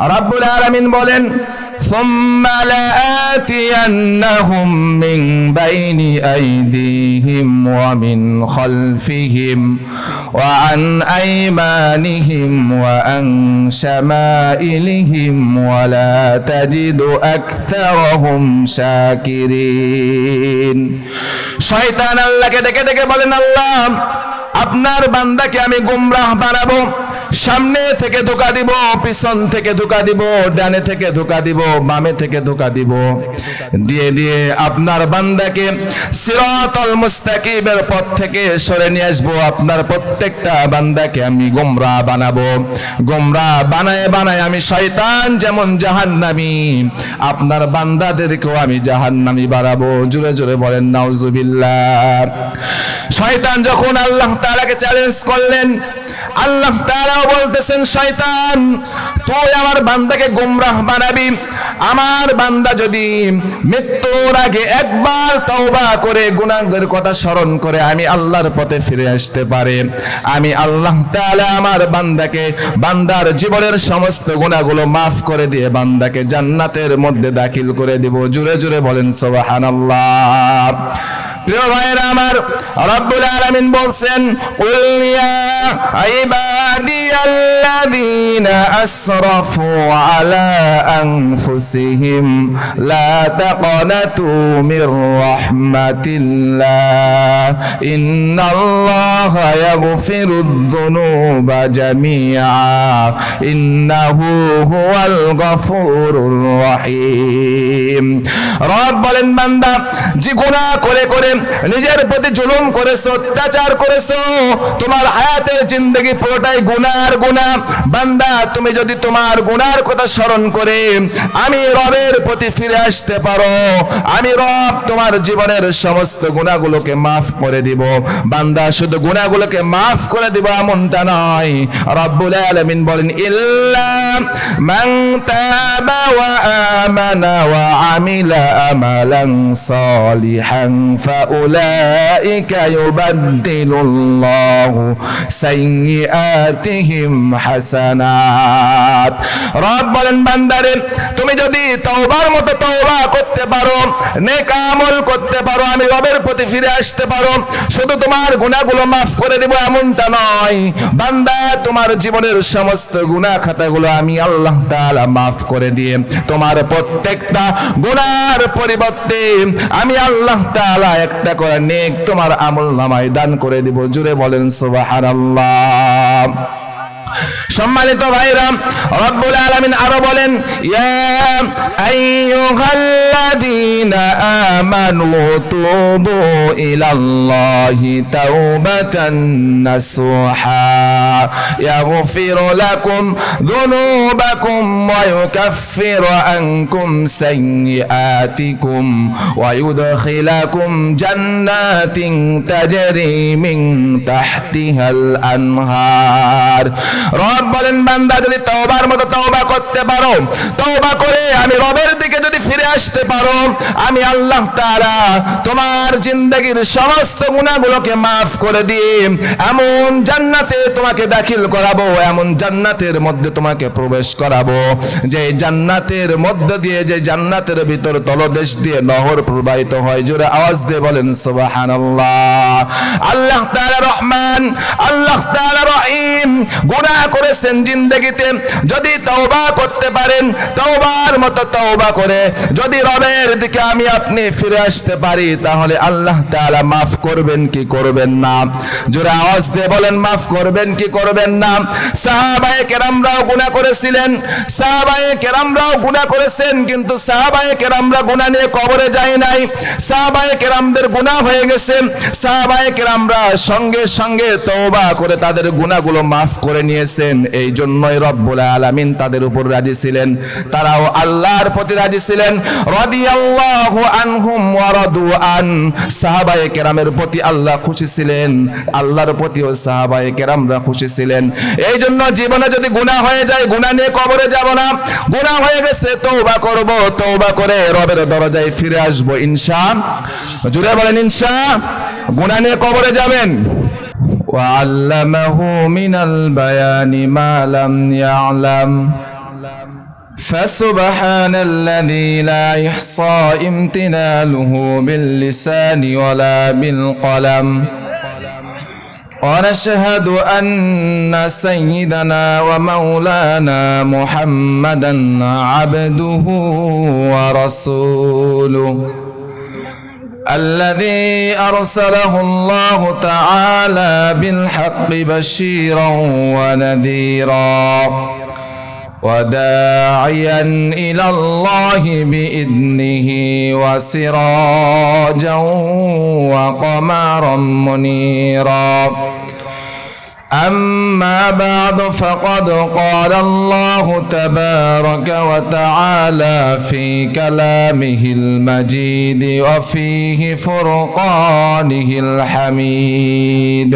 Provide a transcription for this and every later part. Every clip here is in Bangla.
রাব্বুল আলামিন বলেন ثم لآتينهم من بين أيديهم ومن خلفهم وعن أيمانهم وعن شمائلهم ولا تجد أكثرهم شاكرين শয়তান আল্লাহকে ডেকে ডেকে বলেন আল্লাহ আপনার বান্দাকে আমি গুমরাহ বানাবো সামনে থেকে ধোকা দিব, পিছন থেকে ধোকা দিব, ডানে থেকে ধোকা দিব, বামে থেকে ধোকা দিব। দিয়ে দিয়ে আপনার বান্দাকে সিরাতাল মুস্তাকিমের পথ থেকে সরে নিয়ে আসব। আপনার প্রত্যেকটা বান্দাকে আমি গোমরা বানাবো। গোমরা বানায় বানায় আমি শয়তান যেমন জাহান্নামী। আপনার বান্দাদেরকেও আমি জাহান্নামী বাড়াবো জোরে জোরে বলেন, নাউজুবিল্লাহ। শয়তান যখন আল্লাহ তাআলাকে চ্যালেঞ্জ করলেন আল্লাহ তাআলাও বলতেছেন, শয়তান, তুই আমার বান্দাকে গোমরাহ বানাবি। আমার বান্দা যদি মৃত্যুর আগে একবার তওবা করে, গুনাহের কথা স্মরণ করে, আমি আল্লাহর পথে ফিরে আসতে পারে। আমি আল্লাহ তাআলা আমার বান্দাকে, বান্দার জীবনের সমস্ত গুনাহগুলো মাফ করে দিয়ে বান্দাকে জান্নাতের মধ্যে দাখিল করে দিব। জুড়ে জুড়ে বলেন, সুবহানাল্লাহ। প্রিয় ভাইয়েরা আমার রব্বুল আলামিন বলছেন, কুল ইয়া ইবাদিয়াল্লাযীনা আসরাফু আলা আনফুসিহিম, লা তাকনাতু মির রাহমাতিল্লাহ, ইন্নাল্লাহা ইয়াগফিরুয যুনুবা জামিআ, ইন্নাহু হুয়াল গফুরুর রহিম। রব বলেন যে গুনাহ করে করে নিজের প্রতি জুলুম করেছ, অত্যাচার করেছ, তোমার হায়াতের জিন্দগি পুরোটাই গুনার গুনাহ বান্দা, তুমি যদি তোমার গুনার কথা স্মরণ করে, আমি রবের প্রতি ফিরে আসতে পারো। আমি রব তোমার জীবনের সমস্ত গুনাহগুলোকে মাফ করে দিব। বান্দা, শুধু গুনাহগুলোকে মাফ করে দিব এমনটা নয়। রব্বুল আলামিন বলেন, ইল্লা মান তাবা ওয়া আমানা ওয়া আমিলা আমালান সালিহান فأولئك يبدل الله سيئاتهم حسنات রব বলেন বান্দারে তুমি যদি তওবার মতো তওবা করতে পারো নেক আমল করতে পারো আমি রবের প্রতি ফিরে আসতে পারো শুধু তোমার গুনাহগুলো মাফ করে দেব এমনটা নয় বান্দা তোমার জীবনের সমস্ত গুনাহ খাতাগুলো আমি আল্লাহ তাআলা মাফ করে দিয়ে তোমার প্রত্যেকটা গুনার পরিবর্তে আমি আল্লাহ তাআলা একটা করে নেক তোমার আমল নামায় দান করে দিব। জুড়ে বলেন সুবহানাল্লাহ। সম্মানিত ভাইরা রব্বুল আলামিন আরও বলেন ইয়া আইয়ুহাল্লাযীনা আমানু তুবু ইলাল্লাহি তাওবাতান নাসুহা রব বলেন বান্দা যদি তওবার মতো তওবা করতে পারো তওবা করে আমি রবের দিকে ফিরে আসতে পারো। আমি আল্লাহ তাআলা তোমার জিন্দগির সমস্ত গুনাহগুলোকে মাফ করে দিয়ে এমন জান্নাতে তোমাকে দাখিল করাবো, এমন জান্নাতের মধ্যে তোমাকে প্রবেশ করাবো, যে জান্নাতের মধ্য দিয়ে, যে জান্নাতের ভিতর তলদেশ দিয়ে নহর প্রবাহিত হয়। জোরে আওয়াজ দিয়ে বলেন, সুবহানাল্লাহ। আল্লাহ তাআলা রহমান, আল্লাহ তাআলা রহিম। গুনাহ করেছেন জিন্দগিতে। যদি তওবা করতে পারেন, তওবার মতো তওবা করে যদি রবের দিকে আমি আপনি ফিরে আসতে পারি, তাহলে আল্লাহ তাআলা মাফ করবেন কি করবেন না? জোরে আওয়াজ দিয়ে বলেন, মাফ করবেন কি করবেন না? সাহাবায়ে কেরামরাও গুনাহ করেছিলেন। সাহাবায়ে কেরামরাও গুনাহ করেছেন, কিন্তু সাহাবায়ে কেরামরা গুনাহ নিয়ে কবরে যায় নাই। সাহাবায়ে কেরামদের গুনাহ হয়ে গেছে। সাহাবায়ে কেরামরা সঙ্গে সঙ্গে তওবা করে তাদের গুনাহগুলো মাফ করে নিয়েছেন। এই জন্যই রব্বুল আলামিন তাদের উপর রাজি ছিলেন। তারাও আল্লাহর প্রতি রাজি ছিলেন। রাদিয়াল্লাহু আনহুম ওয়া রাদু আন সাহাবায়ে কেরামের প্রতি আল্লাহ খুশি ছিলেন আল্লাহর প্রতিও সাহাবায়ে কেরামরা খুশি ছিলেন এই জন্য জীবনে যদি গুনাহ হয়ে যায় গুনাহ নিয়ে কবরে যাব না গুনাহ হয়ে গেছে তওবা করব তওবা করে রবের দরজায় ফিরে আসব ইনশা জুড়ে বলেন ইনশা গুনাহ নিয়ে কবরে যাবেন وعلمه من البيان ما لم يعلم فسبحان الذي لا يحصى امتناله باللسان ولا بالقلم. ونشهد أن سيدنا ومولانا محمدا عبده ورسوله. الذي أرسله الله تعالى بالحق بشيرا ونذيرا. وداعيا إلى الله بإذنه وسراجا وقمرا منيرا. أما بعد فقد قال الله تبارك وتعالى في كلامه المجيد وفيه فرقانه الحميد.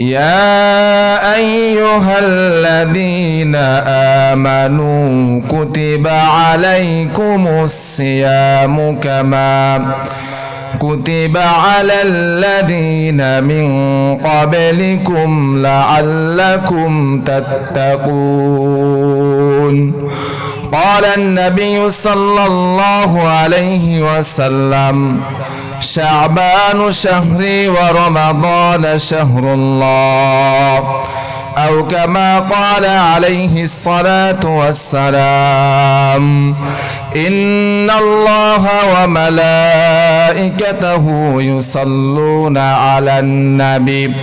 يا أيها الذين آمنوا كتب عليكم الصيام كما كتب على الذين من قبلكم لعلكم تتقون. قال النبي صلى الله عليه وسلم شعبان شهري ورمضان شهر الله. أو كما قال عليه الصلاة والسلام إن الله وملائكته يصلون على النبي.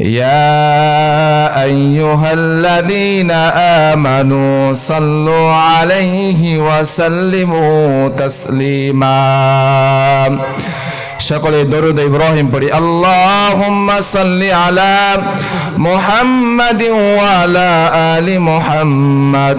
يا أيها الذين آمنوا صلوا عليه وسلموا تسليما সকলে দরুদ ইব্রাহিম পড়ি আল্লাহুম্মা সাল্লি আলা মুহাম্মাদিন ওয়া আলা আলি মুহাম্মাদ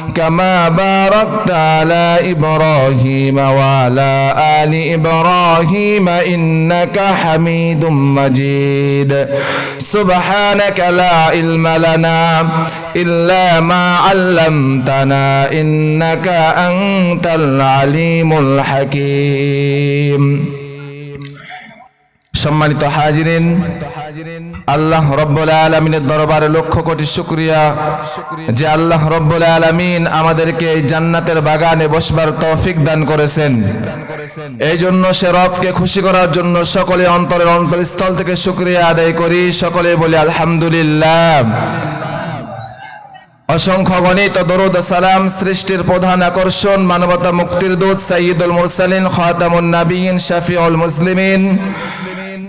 كما باركت على إبراهيم وعلى آل إبراهيم إنك حميد مجيد سبحانك لا علم لنا إلا ما علمتنا إنك أنت العليم الحكيم সম্মানিত হাজিরিন আল্লাহ রব্বুল আলমিনের দরবারে লক্ষ কোটি শুক্রিয়া যে আল্লাহ রব্বুল আলমিন আমাদেরকে এই জান্নাতের বাগানে বসবার তৌফিক দান করেছেন। এই জন্য সে রবকে খুশি করার জন্য সকলে অন্তরের অন্তরস্থল থেকে শুক্রিয়া আদায় করি। সকলে বলি আলহামদুলিল্লাহ। অসংখ্য গণিত দরুদ সালাম সৃষ্টির প্রধান আকর্ষণ মানবতা মুক্তির দূত সাইয়দুল মুরসালিন, খাতামুন নাবিয়িন শাফিউল মুসলিমিন।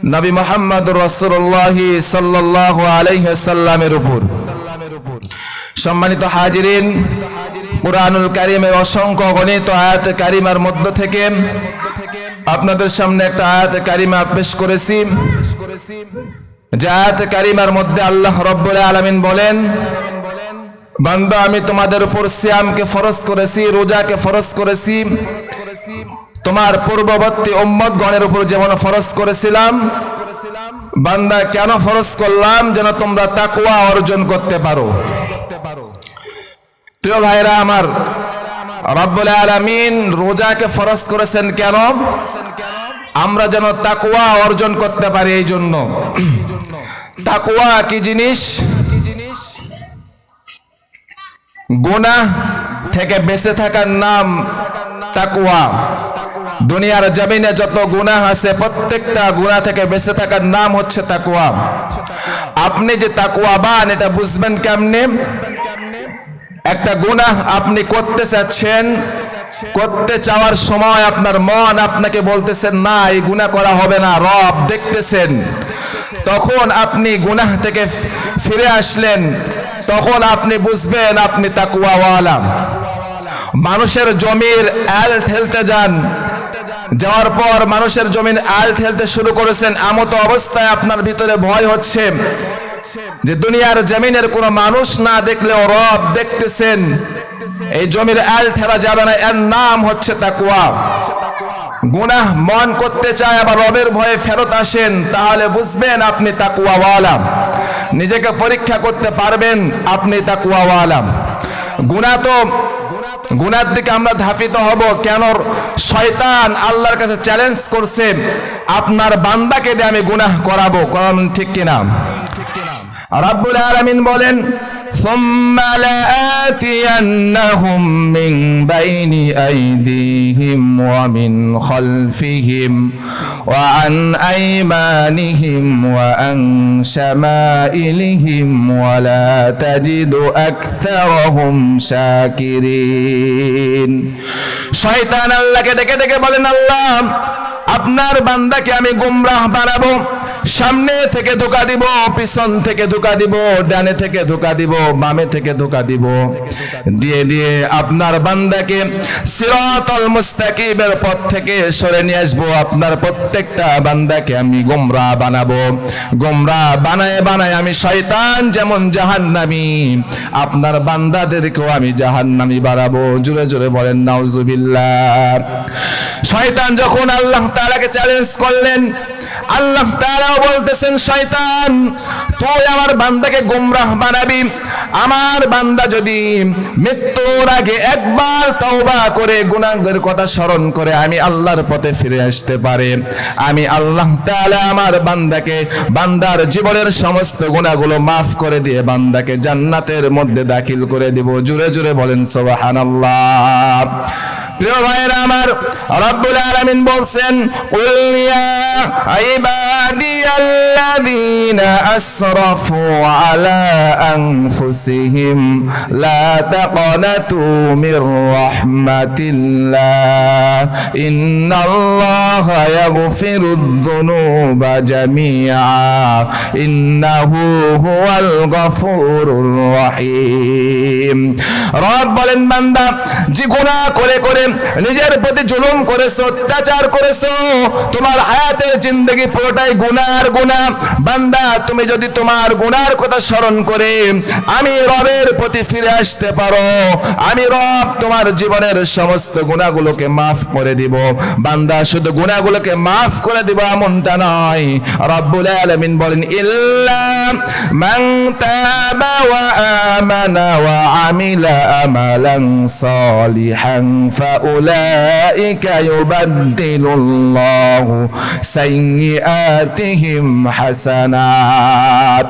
নবী মোহাম্মদ রাসূলুল্লাহ সাল্লাল্লাহু আলাইহি সাল্লামের উপর। সম্মানিত হাজিরিন, কুরআনুল কারীমের অসংখ্য গণিত আয়াত কারিমার মধ্য থেকে আপনাদের সামনে একটা আয়াত কারিমা পেশ করেছি। যে আয়াত কারিমার মধ্যে আল্লাহ রব্বুল আলামিন বলেন, বান্দা, আমি তোমাদের উপর শ্যামকে ফরজ করেছি, রোজাকে ফরজ করেছি। তোমার পূর্ববর্তী উম্মত গণের উপর যেমন ফরজ করেছিলাম, বান্দা কেন ফরজ করলাম যেন তোমরা তাকুয়া অর্জন করতে পারো? প্রিয় ভাইরা আমার, রব্বুল আলামিন রোজাকে ফরজ করেছেন কেন? আমরা যেন তাকুয়া অর্জন করতে পারি এই জন্য। তাকুয়া কি জিনিস? গুনাহ থেকে বেঁচে থাকার নাম তাকুয়া দুনিয়ার জমিনে যত গুনাহ আছে, প্রত্যেকটা গুনাহ থেকে বেঁচে থাকার নাম হচ্ছে তাকুয়া আপনি যে তাকুয়াবান এটা বুঝবেন কেমনে? একটা গুনাহ আপনি করতে চাচ্ছেন, করতে চাওয়ার সময় আপনার মন আপনাকে বলতেছেন না, এই গুনাহ করা হবে না, রব দেখতেছেন। তখন আপনি গুনাহ থেকে ফিরে আসলেন, তখন আপনি বুঝবেন আপনি তাকুয়াওয়ালা মানুষের জমির এল ঠেলতে যান যাওয়ার পর মানুষের জমিন আল ঠেলতে শুরু করেছেন। আমতো অবস্থায় আপনার ভিতরে ভয় হচ্ছে যে দুনিয়ার জমিনের কোনো মানুষ না দেখলেও রব দেখতেছেন। এই জমির আল ঠেলা যাবে না, এর নাম হচ্ছে তাকুয়া গুনাহ মন করতে চায়, আবার রবের ভয়ে ফেরত আসেন, তাহলে বুঝবেন আপনি তাকুয়াওয়ালা নিজেকে পরীক্ষা করতে পারবেন, আপনি তাকুয়াওয়ালা গুনাহ তো গুনার দিকে আমরা ধাপিত হব। কেন? শয়তান আল্লাহর কাছে চ্যালেঞ্জ করছে, আপনার বান্দাকে দিয়ে আমি গুনাহ করাবো। কারণ ঠিক কিনা? রাব্বুল আলামিন বলেন ثم لآتينهم من بين أيديهم ومن خلفهم وعن أيمانهم وعن شمائلهم ولا تجد أكثرهم شاكرين শয়তান আল্লাহকে ডেকে ডেকে বলেন আল্লাহ আপনার বান্দাকে আমি গুমরাহ বানাবো সামনে থেকে ধোকা দিব, পিছন থেকে ধোকা দিব, ডানে থেকে ধোকা দিব, বামে থেকে ধোকা দিব। দিয়ে দিয়ে আপনার বান্দাকে সিরাতাল মুস্তাকিমের পথ থেকে সরে নিয়ে আসব। আপনার প্রত্যেকটা বান্দাকে আমি গোমরা বানাবো। গোমরা বানায় বানায় আমি শয়তান যেমন জাহান্নামী। আপনার বান্দাদেরকেও আমি জাহান্নামী বানাবো। জোরে জোরে বলেন, নাউজুবিল্লাহ। শয়তান যখন আল্লাহ তাআলাকে চ্যালেঞ্জ করলেন আল্লাহ তাআলাও বলতেছেন, শয়তান, তুই আমার বান্দাকে গোমরাহ বানাবি। আমার বান্দা যদি মৃত্যুর আগে একবার তওবা করে গুনাহের কথা স্মরণ করে, আমি আল্লাহর পথে ফিরে আসতে পারে। আমি আল্লাহ তাআলা আমার বান্দাকে, বান্দার জীবনের সমস্ত গুনাহগুলো মাফ করে দিয়ে বান্দাকে জান্নাতের মধ্যে দাখিল করে দিব। জুড়ে জুড়ে বলেন, সুবহানাল্লাহ। প্রিয় ভাইয়েরা আমার রব্বুল আলামিন বলছেন, কুল ইয়া ইবাদিয়াল্লাযীনা আসরাফু আলা আনফুসিহিম, লা তাকনাতু মির রাহমাতিল্লাহ, ইন্নাল্লাহা ইয়াগফিরুয যুনুবা জামিআ, ইন্নাহু হুয়াল গফুরুর রহিম। রব বলেন, বান্দা, যে গুনাহ করে করে নিজের প্রতি জুলুম করেছ, অত্যাচার করেছ, তোমার হায়াতের জিন্দগি পুরোটাই গুনার গুনা বান্দা, তুমি যদি তোমার গুনার কথা স্মরণ করে, আমি রবের প্রতি ফিরে আসতে পারো। আমি রব তোমার জীবনের সমস্ত গুণাগুলোকে মাফ করে দিব। বান্দা, শুধু গুণাগুলোকে মাফ করে দিব এমনটা নয়। রব্বুল আলামিন বলেন, ইল্লা মান তাবা ওয়া আমানা ওয়া আমিলা আমালান সালিহান فأولئك يبدل الله سيئاتهم حسنات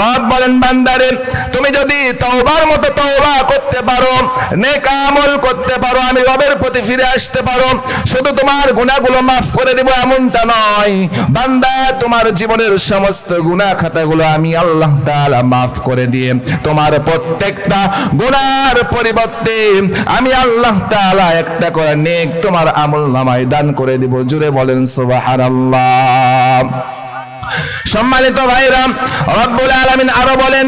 রব বলেন বান্দারে তুমি যদি তওবার মতো তওবা করতে পারো নেক আমল করতে পারো আমি রবের প্রতি ফিরে আসতে পারো শুধু তোমার গুনাহগুলো মাফ করে দেব এমনটা নয় বান্দা তোমার জীবনের সমস্ত গুনাহ খাতাগুলো আমি আল্লাহ তাআলা মাফ করে দিয়ে তোমার প্রত্যেকটা গুনার পরিবর্তে আমি আল্লাহ তাআলা একটা করে নেক তোমার আমল নামায় দান করে দিব। জুড়ে বলেন সুবহানাল্লাহ। সম্মানিত ভাইরা রব্বুল আলামিন আরও বলেন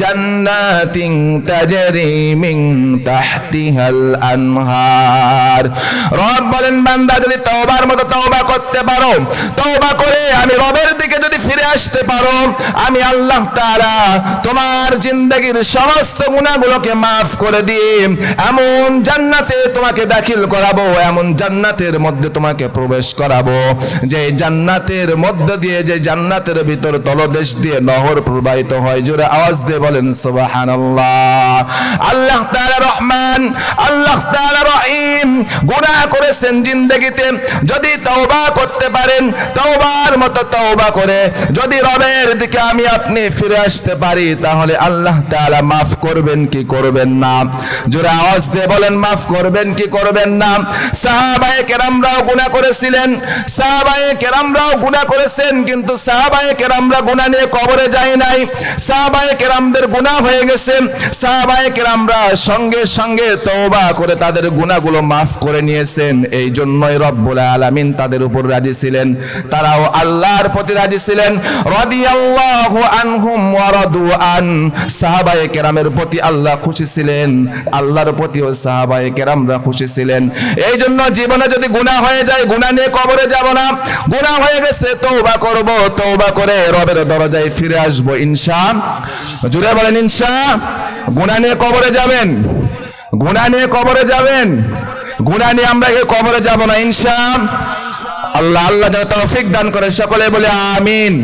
জান্নাতিন তাজরি মিন তাহতিহাল আনহার। রব বলেন বান্দা, যদি তওবার মতো তওবা করতে পারো, তওবা করে আমি রবের দিকে যদি ফিরে আসতে পারো। আমি আল্লাহ তাআলা তোমার জিন্দগির সমস্ত গুনাহগুলোকে মাফ করে দিয়ে এমন জান্নাতে তোমাকে দাখিল করাবো, এমন জান্নাতের মধ্যে তোমাকে প্রবেশ করাবো। যে জান্নাতের মধ্য দিয়ে, যে জান্নাতের ভিতর তলদেশ দিয়ে নহর প্রবাহিত হয়, জোরে আওয়াজ দিয়ে বলেন, সুবহানাল্লাহ। আল্লাহ তাআলা রহমান, আল্লাহ তাআলা রহিম। গুনাহ করেছেন জিন্দগিতে। যদি তওবা করতে পারেন, তওবার মতো তওবা করে যদি রবের দিকে আমি আপনি ফিরে আসতে পারি, তাহলে আল্লাহ তাআলা মাফ করবেন কি করবেন না? জোরে আওয়াজ দিয়ে বলেন, মাফ করবেন কি করবেন না? সাহাবায়ে কেরামরাও গুনাহ করেছিলেন। সাহাবায়ে কেরামরাও গুনাহ করেছেন, কিন্তু সাহাবায়ে কেরামরা গুনাহ নিয়ে কবরে যায় নাই। সাহাবায়ে কেরামদের গুনাহ হয়ে গেছে। সাহাবায়ে কেরামরা সঙ্গে সঙ্গে তওবা করে তাদের গুনাহগুলো মাফ করে নিয়েছেন। এই জন্যই রব্বুল আলামিন তাদের উপর রাজি ছিলেন। তারাও আল্লাহর প্রতি রাজি ছিলেন। রাদিয়াল্লাহু আনহুম ওয়া সাহাবায়ে কেরামের প্রতি আল্লাহ খুশি ছিলেন, আল্লাহর প্রতিও সাহাবায়ে কেরামরা খুশি ছিলেন। এই জন্য জীবনে যদি গুনাহ হয়ে যায়, গুনাহ নিয়ে কবরে যাব না। গুনাহ হয়ে গেছে, তওবা করব, তওবা করে রবের দরজায় ফিরে আসব, ইনশা। জুড়ে বলেন, ইনশা। গুনাহ নিয়ে কবরে যাবেন। গুনাহ নিয়ে কবরে যাবেন। গুনাহ নিয়ে আমরা কবরে যাব না, ইনশা। আল্লাহ আল্লাহ যেন তৌফিক দান করে সকলে বলে আমিন।